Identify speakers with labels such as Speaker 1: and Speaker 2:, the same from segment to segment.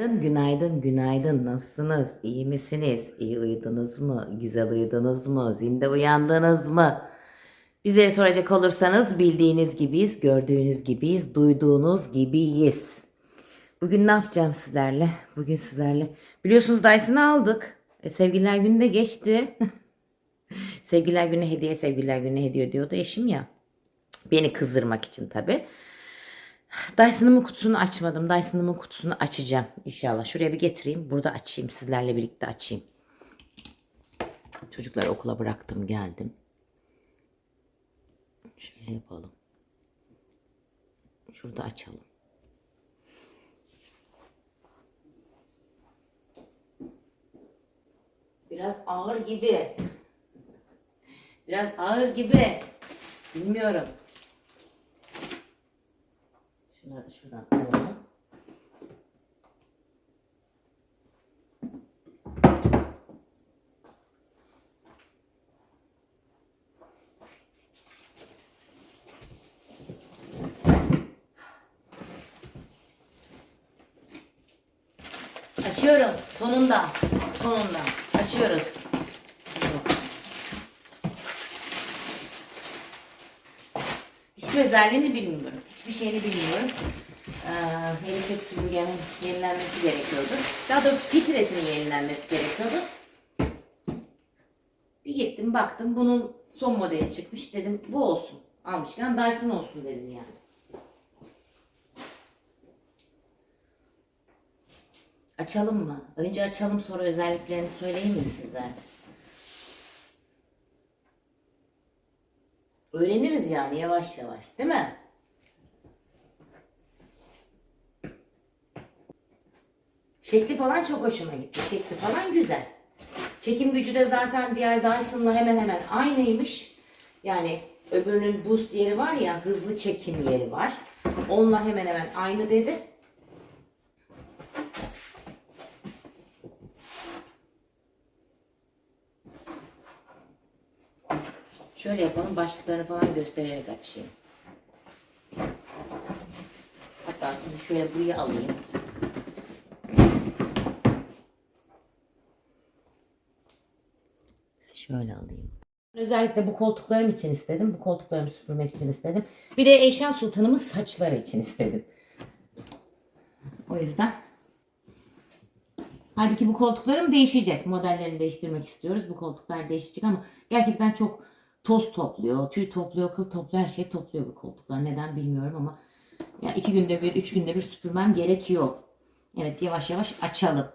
Speaker 1: Günaydın, günaydın, günaydın. Nasılsınız? İyi misiniz? İyi uyudunuz mu? Güzel uyudunuz mu? Zinde uyandınız mı? Bizleri soracak olursanız bildiğiniz gibiyiz, gördüğünüz gibiyiz, duyduğunuz gibiyiz. Bugün ne yapacağım sizlerle? Bugün sizlerle biliyorsunuz Dyson'ı aldık. E, sevgililer günü de geçti. sevgililer günü hediye, sevgililer günü hediye diyordu eşim ya. Beni kızdırmak için tabii. Dyson'ımın kutusunu açmadım. Dyson'ımın kutusunu açacağım inşallah. Şuraya bir getireyim. Burada açayım. Sizlerle birlikte açayım. Çocukları okula bıraktım. Geldim. Şöyle yapalım. Şurada açalım. Biraz ağır gibi. Biraz ağır gibi. Bilmiyorum. Şunları da şuradan alalım. Açıyorum. Sonunda. Sonunda. Açıyoruz. Hiçbir özelliğini bilmiyorum. Hiçbir şeyini bilmiyorum. Ee, elektrik süpürgenin yenilenmesi gerekiyordu. Daha doğrusu filtresinin yenilenmesi gerekiyordu. Bir gittim baktım bunun son modeli çıkmış dedim bu olsun. Almışken Dyson olsun dedim yani. Açalım mı? Önce açalım sonra özelliklerini söyleyeyim mi sizler? Öğreniriz yani yavaş yavaş değil mi? Şekli falan çok hoşuma gitti. Şekli falan güzel. Çekim gücü de zaten diğer Dyson'la hemen hemen aynıymış. Yani öbürünün boost yeri var ya hızlı çekim yeri var. Onunla hemen hemen aynı dedi. Şöyle yapalım başlıklarını falan göstererek açayım. Hatta sizi şöyle buraya alayım. Sizi şöyle alayım. Özellikle bu koltuklarım için istedim. Bu koltuklarımı süpürmek için istedim. Bir de Eyşan Sultanımın saçları için istedim. O yüzden Halbuki bu koltuklarım değişecek. Modellerini değiştirmek istiyoruz. Bu koltuklar değişecek ama gerçekten çok toz topluyor, tüy topluyor, kıl topluyor, her şey topluyor bu koltuklar. Neden bilmiyorum ama ya iki günde bir, üç günde bir süpürmem gerekiyor. Evet yavaş yavaş açalım.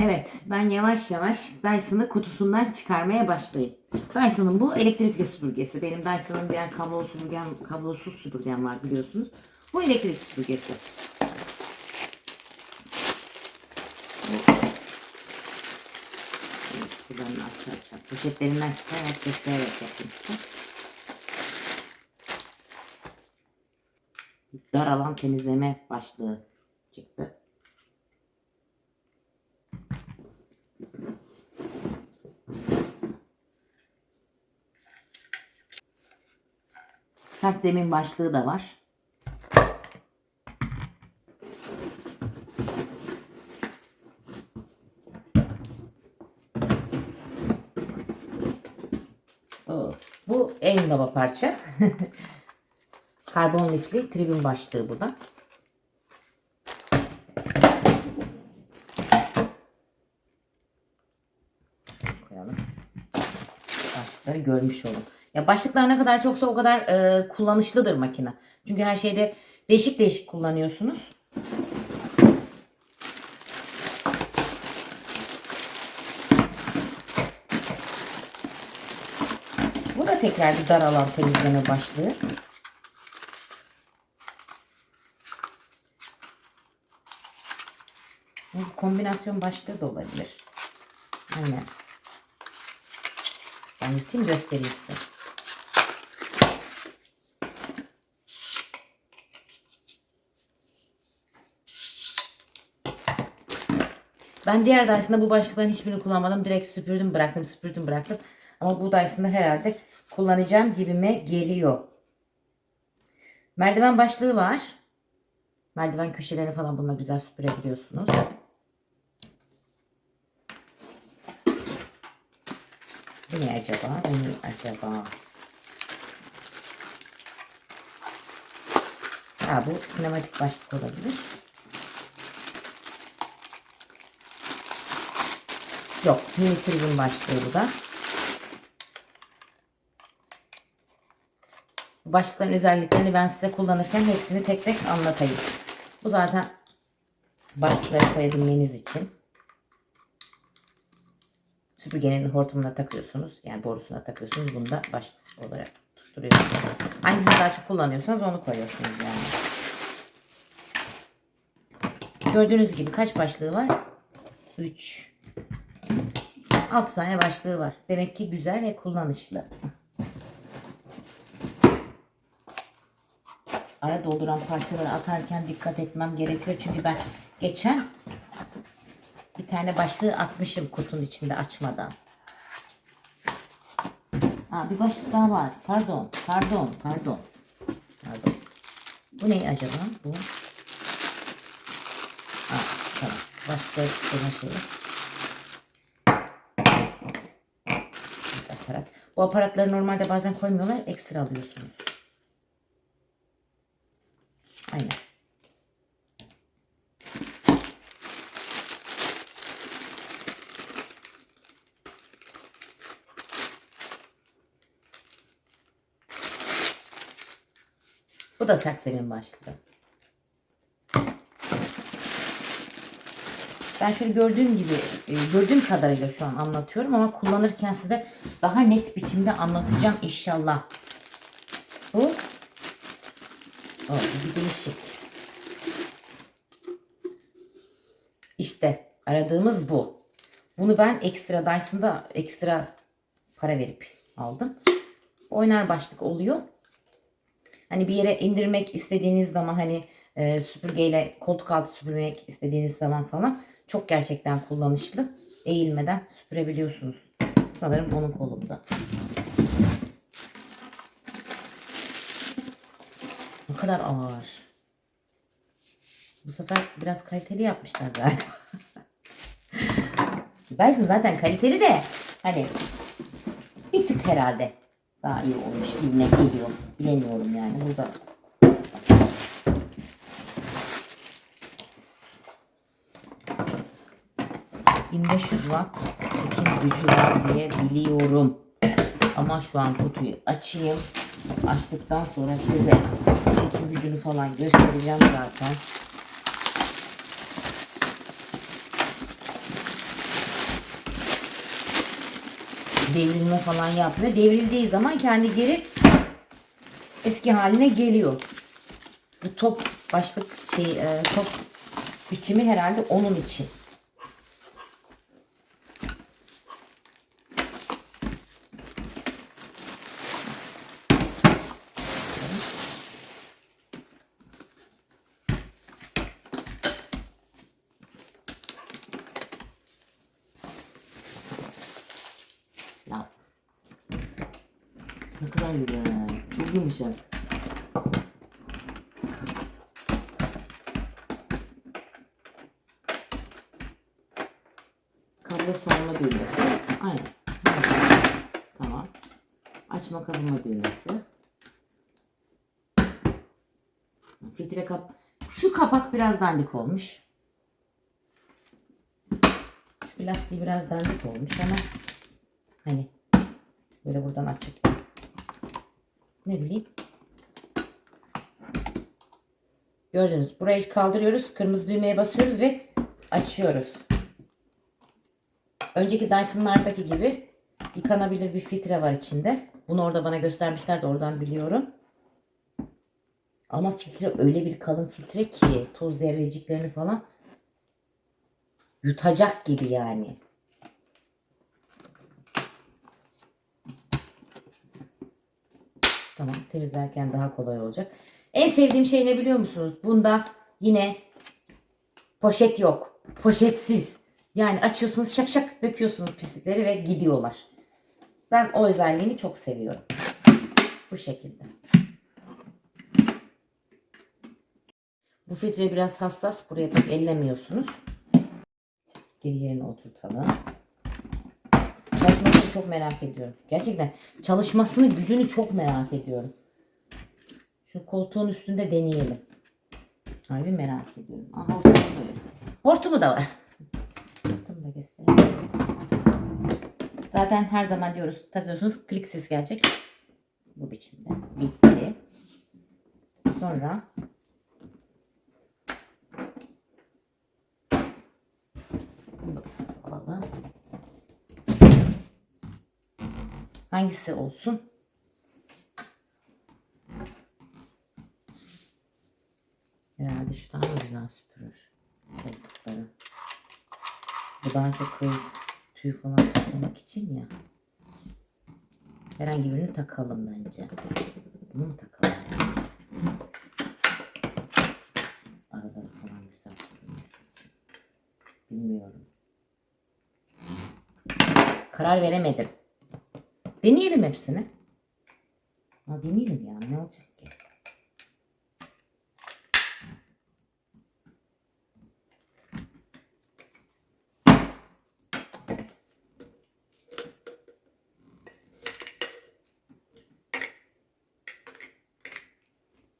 Speaker 1: Evet ben yavaş yavaş Dyson'ı kutusundan çıkarmaya başlayayım. Dyson'ın bu elektrikli süpürgesi. Benim Dyson'ın diğer kablosuz süpürgem, kablosuz süpürgem var biliyorsunuz. Bu elektrik süpürgesi. Buradan açacağım. Poşetlerinden çıkarak göstererek size. Dar alan temizleme başlığı çıktı. Sert zemin başlığı da var. Bu en baba parça. Karbon lifli tribün başlığı bu da. Koyalım. Başlıkları görmüş olun. Ya başlıklar ne kadar çoksa o kadar e, kullanışlıdır makine. Çünkü her şeyde değişik değişik kullanıyorsunuz. Bu da tekrar bir dar alan temizleme başlığı. Kombinasyon başlığı da olabilir. Aynen. Ben yırtayım göstereyim size. Ben diğer Dyson'da bu başlıkların hiçbirini kullanmadım. Direkt süpürdüm bıraktım süpürdüm bıraktım. Ama bu Dyson'da herhalde kullanacağım gibime geliyor. Merdiven başlığı var. Merdiven köşelerini falan bununla güzel süpürebiliyorsunuz. Bu ne acaba? Bu ne acaba? Ha bu pneumatik başlık olabilir. Yok, mini tribün başlığı bu da. Bu başlıkların özelliklerini ben size kullanırken hepsini tek tek anlatayım. Bu zaten başlıkları koyabilmeniz için. Süpürgenin hortumuna takıyorsunuz. Yani borusuna takıyorsunuz. Bunu da başlık olarak tutturuyorsunuz. Hangisini daha çok kullanıyorsanız onu koyuyorsunuz yani. Gördüğünüz gibi kaç başlığı var? 3 6 tane başlığı var. Demek ki güzel ve kullanışlı. Ara dolduran parçaları atarken dikkat etmem gerekiyor. Çünkü ben geçen bir tane başlığı atmışım kutunun içinde açmadan. Aa, bir başlık daha var. Pardon, pardon, pardon. Pardon. Bu ne acaba? Bu. Aa, tamam. Başka bir. Bu aparatları normalde bazen koymuyorlar. Ekstra alıyorsunuz. Aynen. Bu da serserin başlığı. Ben şöyle gördüğüm gibi, e, gördüğüm kadarıyla şu an anlatıyorum ama kullanırken size daha net biçimde anlatacağım inşallah. Bu, o, bir değişik. İşte aradığımız bu. Bunu ben ekstra Dyson'da ekstra para verip aldım. Oynar başlık oluyor. Hani bir yere indirmek istediğiniz zaman hani e, süpürgeyle koltuk altı süpürmek istediğiniz zaman falan çok gerçekten kullanışlı. Eğilmeden süpürebiliyorsunuz. Sanırım onun kolunda. Ne kadar ağır. Bu sefer biraz kaliteli yapmışlar galiba. Dyson zaten kaliteli de hani bir tık herhalde daha iyi olmuş gibime geliyor. Bilemiyorum yani burada. ...1500 watt çekim gücü var diye biliyorum. Ama şu an kutuyu açayım. Açtıktan sonra size çekim gücünü falan göstereceğim zaten. devrilme falan yapmıyor. Devrildiği zaman kendi geri eski haline geliyor. Bu top başlık şey e, top biçimi herhalde onun için. Ya. Ne kadar güzel. Çok yumuşak. Kablo sarma düğmesi. Aynen. Tamam. Açma kapama düğmesi. Filtre kap. Şu kapak biraz dandik olmuş. Şu plastiği biraz dandik olmuş ama Hani böyle buradan açıp ne bileyim. Gördünüz. Burayı kaldırıyoruz. Kırmızı düğmeye basıyoruz ve açıyoruz. Önceki Dyson'lardaki gibi yıkanabilir bir filtre var içinde. Bunu orada bana göstermişler de oradan biliyorum. Ama filtre öyle bir kalın filtre ki toz zerreciklerini falan yutacak gibi yani. Tamam temizlerken daha kolay olacak. En sevdiğim şey ne biliyor musunuz? Bunda yine poşet yok. Poşetsiz. Yani açıyorsunuz şak şak döküyorsunuz pislikleri ve gidiyorlar. Ben o özelliğini çok seviyorum. Bu şekilde. Bu filtre biraz hassas. Buraya pek ellemiyorsunuz. Geri yerine oturtalım. Çok merak ediyorum. Gerçekten çalışmasını, gücünü çok merak ediyorum. Şu koltuğun üstünde deneyelim. Harbi merak ediyorum. Aha hortumu da var. Hortumu da göstereyim. Zaten her zaman diyoruz takıyorsunuz klik ses gelecek. Bu biçimde. Bitti. Sonra bunu Hangisi olsun? Herhalde şu daha güzel süpürür koltukları. Bu daha çok kıl, tüy falan toplamak için ya. Herhangi birini takalım bence. Bunu mu takalım? Araları falan güzel. Bilmiyorum. Karar veremedim. Deneyelim hepsini. Ha, deneyelim ya ne olacak ki?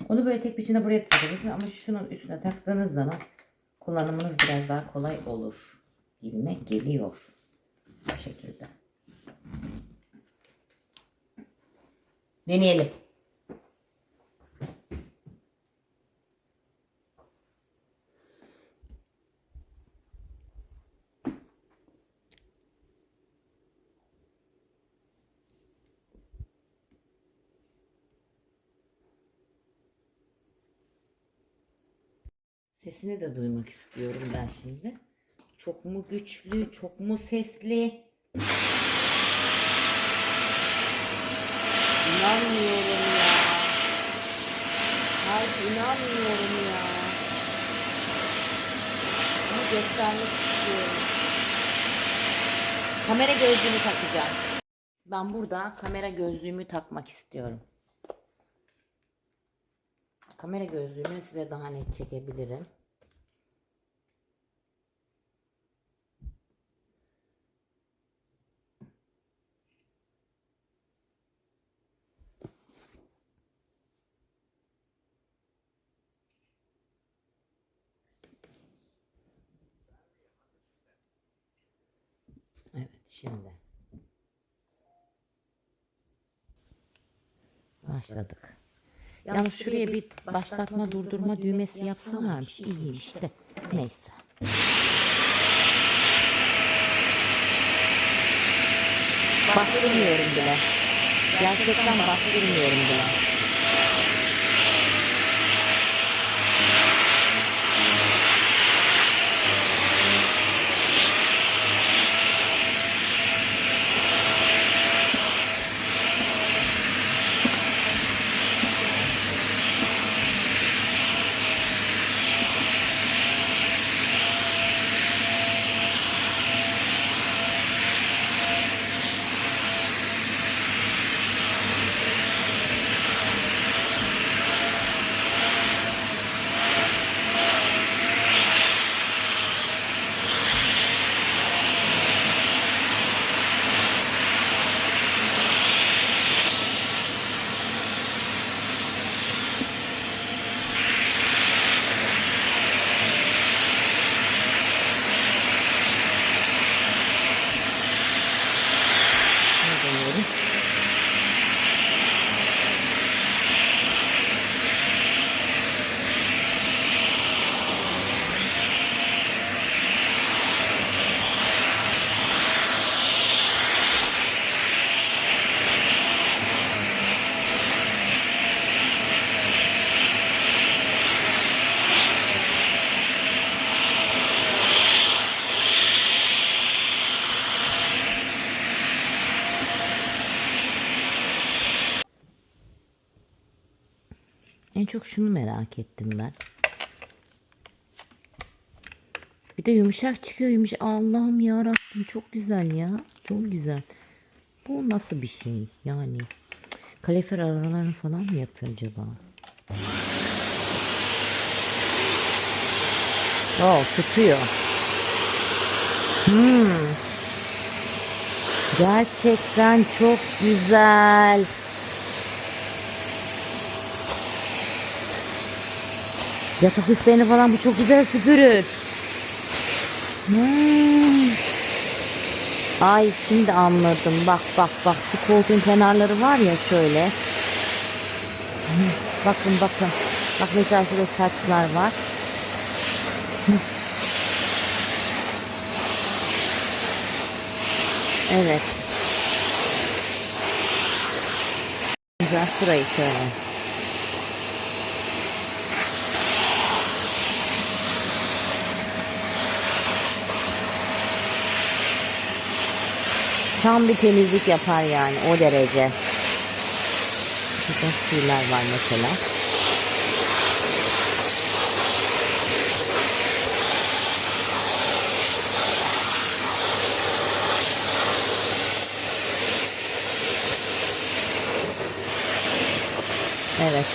Speaker 1: Onu böyle tek biçimde buraya takabilirsiniz ama şunun üstüne taktığınız zaman kullanımınız biraz daha kolay olur. Gibime geliyor. Bu şekilde. Deneyelim. Sesini de duymak istiyorum ben şimdi. Çok mu güçlü, çok mu sesli? İnanmıyorum ya. Hayır inanmıyorum ya. Bunu göstermek istiyorum. Kamera gözlüğümü takacağım. Ben burada kamera gözlüğümü takmak istiyorum. Kamera gözlüğümü size daha net çekebilirim. Evet şimdi. Başladık. Yalnız şuraya bir başlatma durdurma düğmesi yapsalarmış iyiymiş de. Neyse. Bastırmıyorum bile. Gerçekten bastırmıyorum bile. Çok şunu merak ettim ben. Bir de yumuşak çıkıyor yumuşak. Allah'ım ya Rabbim çok güzel ya. Çok güzel. Bu nasıl bir şey yani? Kalefer aralarını falan mı yapıyor acaba? Oh tutuyor. Hmm. Gerçekten çok güzel. Yatak üstlerini falan bu çok güzel süpürür. Hmm. Ay şimdi anladım. Bak bak bak şu koltuğun kenarları var ya şöyle. Bakın bakın. Bak mesela şurada saçlar var. Evet. Güzel şurayı şöyle. Tam bir temizlik yapar yani o derece. Burada suylar var mesela. Evet.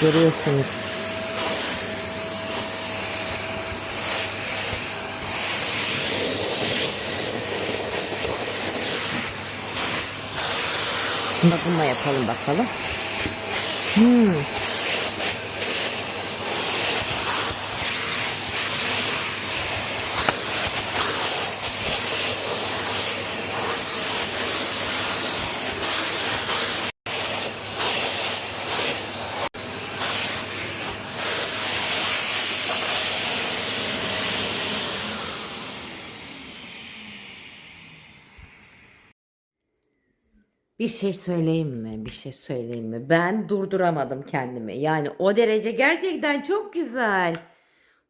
Speaker 1: Görüyorsunuz. Bakımla yapalım bakalım. Hmm. Şey söyleyeyim mi? Bir şey söyleyeyim mi? Ben durduramadım kendimi. Yani o derece gerçekten çok güzel.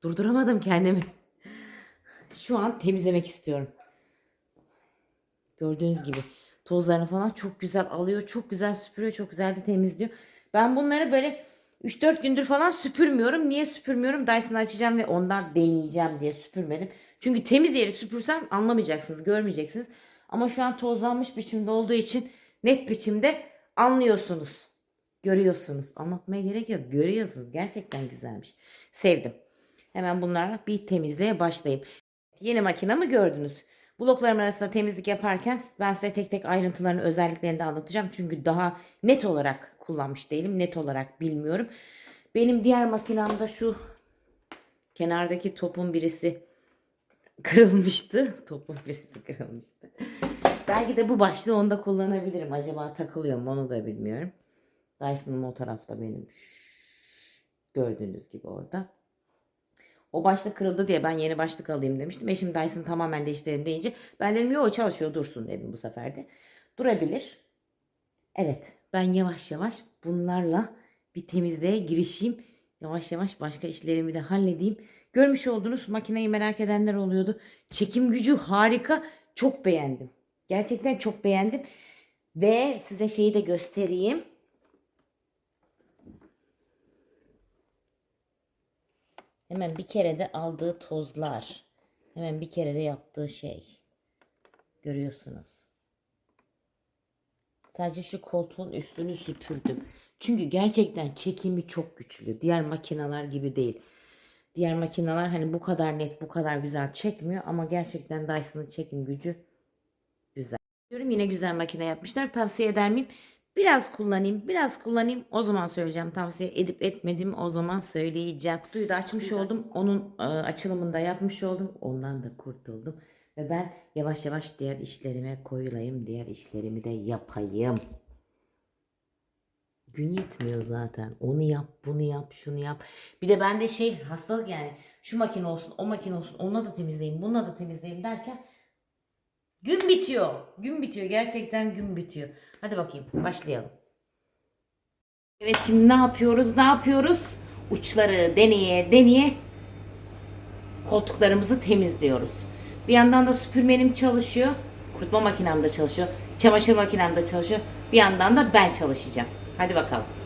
Speaker 1: Durduramadım kendimi. Şu an temizlemek istiyorum. Gördüğünüz gibi tozlarını falan çok güzel alıyor. Çok güzel süpürüyor. Çok güzel de temizliyor. Ben bunları böyle 3-4 gündür falan süpürmüyorum. Niye süpürmüyorum? Dyson'ı açacağım ve ondan deneyeceğim diye süpürmedim. Çünkü temiz yeri süpürsem anlamayacaksınız, görmeyeceksiniz. Ama şu an tozlanmış biçimde olduğu için net biçimde anlıyorsunuz. Görüyorsunuz. Anlatmaya gerek yok. Görüyorsunuz. Gerçekten güzelmiş. Sevdim. Hemen bunlarla bir temizliğe başlayayım. Yeni makinamı gördünüz. Bloklarım arasında temizlik yaparken ben size tek tek ayrıntılarını, özelliklerini de anlatacağım. Çünkü daha net olarak kullanmış değilim. Net olarak bilmiyorum. Benim diğer makinamda şu kenardaki topun birisi kırılmıştı. Topun birisi kırılmıştı. Belki de bu başlığı onda kullanabilirim. Acaba takılıyor mu onu da bilmiyorum. Dyson'ım o tarafta benim. Gördüğünüz gibi orada. O başlık kırıldı diye ben yeni başlık alayım demiştim. Eşim Dyson tamamen değiştirelim deyince ben dedim yok çalışıyor dursun dedim bu sefer de. Durabilir. Evet ben yavaş yavaş bunlarla bir temizliğe girişeyim. Yavaş yavaş başka işlerimi de halledeyim. Görmüş olduğunuz makineyi merak edenler oluyordu. Çekim gücü harika. Çok beğendim. Gerçekten çok beğendim. Ve size şeyi de göstereyim. Hemen bir kere de aldığı tozlar. Hemen bir kere de yaptığı şey. Görüyorsunuz. Sadece şu koltuğun üstünü süpürdüm. Çünkü gerçekten çekimi çok güçlü. Diğer makineler gibi değil. Diğer makineler hani bu kadar net, bu kadar güzel çekmiyor ama gerçekten Dyson'ın çekim gücü. Diyorum yine güzel makine yapmışlar. Tavsiye eder miyim? Biraz kullanayım, biraz kullanayım. O zaman söyleyeceğim. Tavsiye edip etmedim. O zaman söyleyeceğim. Kutuyu da açmış oldum. Onun e, açılımını da yapmış oldum. Ondan da kurtuldum. Ve ben yavaş yavaş diğer işlerime koyulayım. Diğer işlerimi de yapayım. Gün yetmiyor zaten. Onu yap, bunu yap, şunu yap. Bir de bende şey hastalık yani. Şu makine olsun, o makine olsun. Onunla da temizleyeyim, bununla da temizleyeyim derken gün bitiyor. Gün bitiyor. Gerçekten gün bitiyor. Hadi bakayım başlayalım. Evet şimdi ne yapıyoruz? Ne yapıyoruz? Uçları deneye deneye koltuklarımızı temizliyoruz. Bir yandan da süpürmenim çalışıyor. Kurutma makinem de çalışıyor. Çamaşır makinem de çalışıyor. Bir yandan da ben çalışacağım. Hadi bakalım.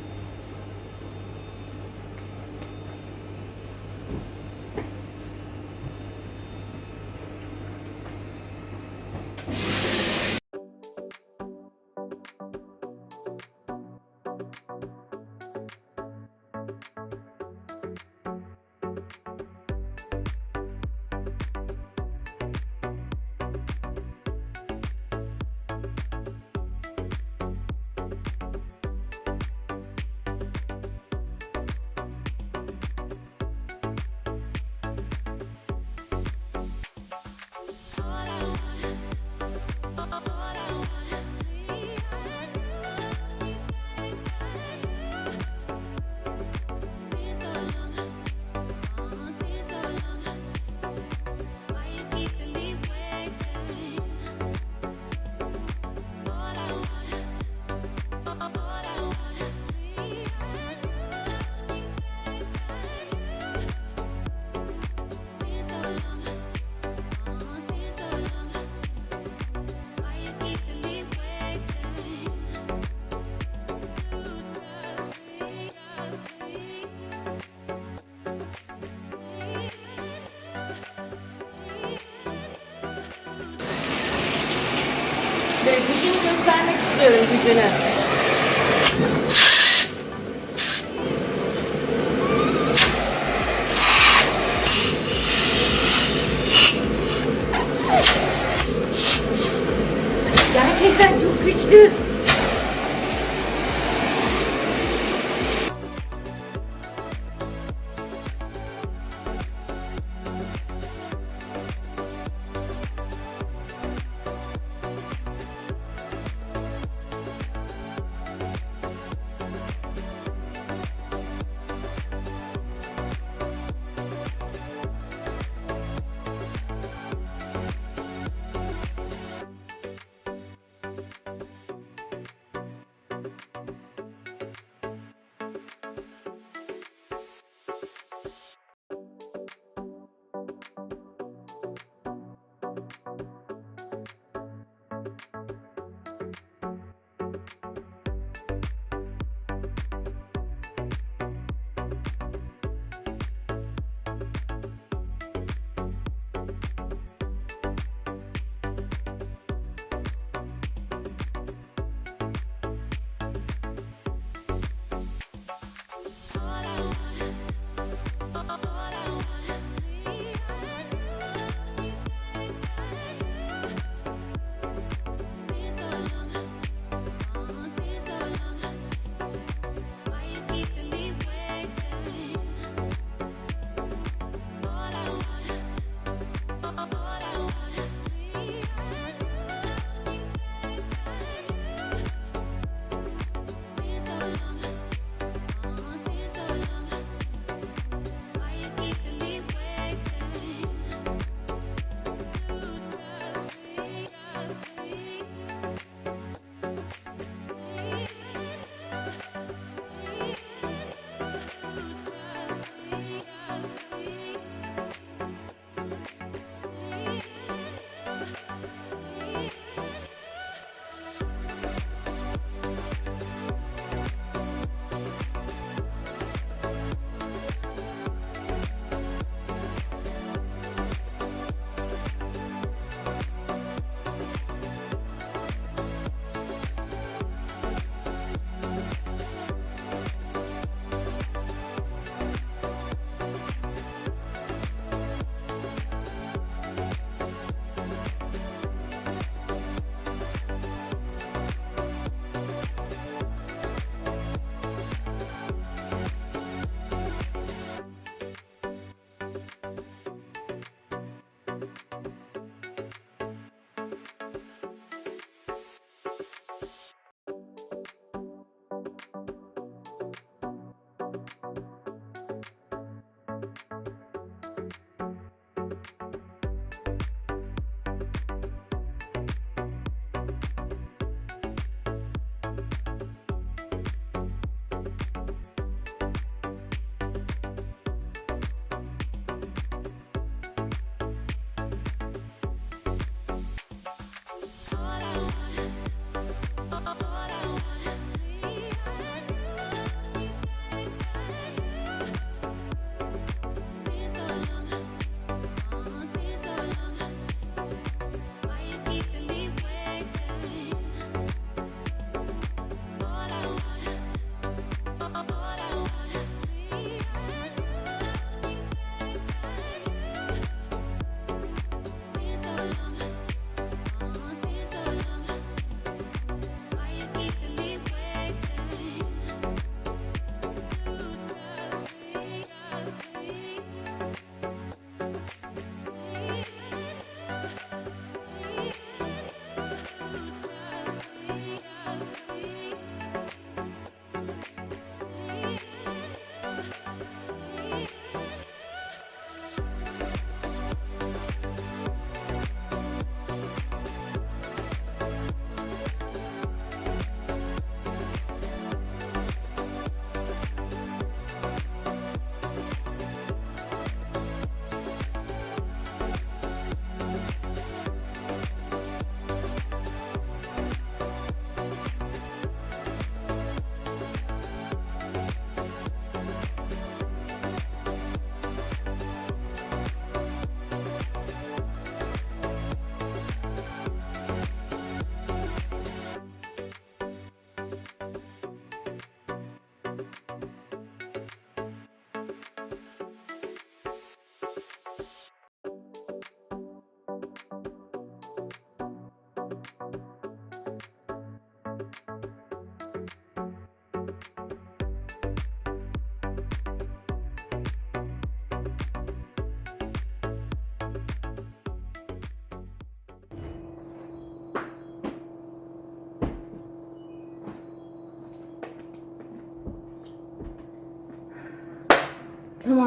Speaker 1: Göstermek istiyorum gücünü. Gerçekten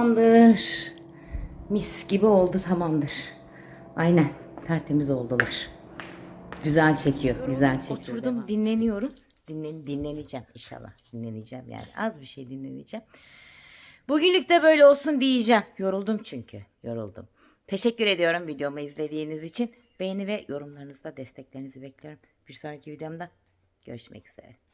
Speaker 1: Tamamdır. Mis gibi oldu tamamdır. Aynen tertemiz oldular. Güzel çekiyor, güzel çekiyor. Oturdum dinleniyorum. Dinlen, dinleneceğim inşallah. Dinleneceğim yani az bir şey dinleneceğim. Bugünlük de böyle olsun diyeceğim. Yoruldum çünkü. Yoruldum. Teşekkür ediyorum videomu izlediğiniz için. Beğeni ve yorumlarınızla desteklerinizi bekliyorum. Bir sonraki videomda görüşmek üzere.